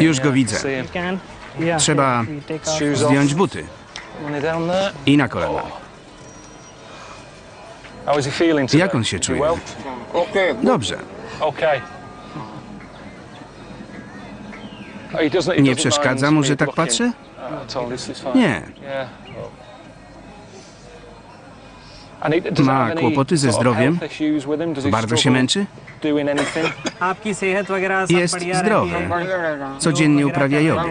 Już go yeah, I widzę. can see him. Can? Yeah. Trzeba zdjąć buty i na kolana. How is he feeling today? Jak on się czuje? Well? Okay. Dobrze. Okay. Oh, he doesn't, he Nie doesn't przeszkadza mu, że tak fine. Nie. Ma kłopoty ze zdrowiem? Bardzo się męczy? Jest zdrowy. Codziennie uprawia jogę.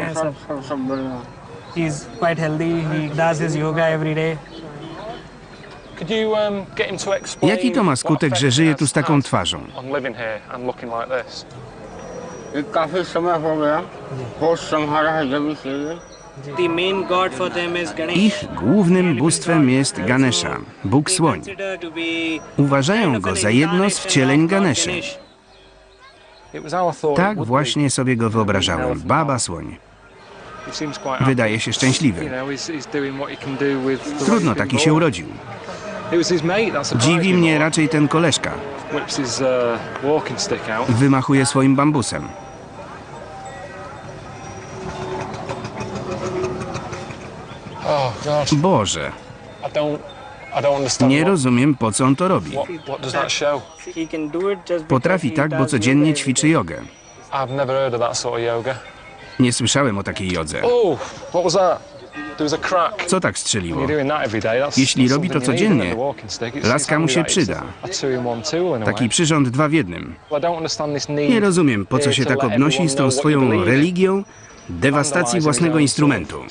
Jaki to ma skutek, że żyje tu z taką twarzą? Nie. Ich głównym bóstwem jest Ganesha, Bóg Słoń. Uważają go za jedno z wcieleń Ganeszy. Tak właśnie sobie go wyobrażałem, Baba Słoń. Wydaje się szczęśliwy. Trudno, taki się urodził. Dziwi mnie raczej ten koleżka. Wymachuje swoim bambusem. Boże, nie rozumiem po co on to robi. Potrafi tak, bo codziennie ćwiczy jogę. Nie słyszałem o takiej jodze. Oh. Co tak strzeliło? Jeśli robi to codziennie, laska mu się przyda. Taki przyrząd dwa w jednym. Nie rozumiem, po co się tak obnosi z tą swoją religią dewastacji własnego instrumentu.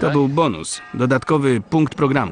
To był bonus, dodatkowy punkt programu.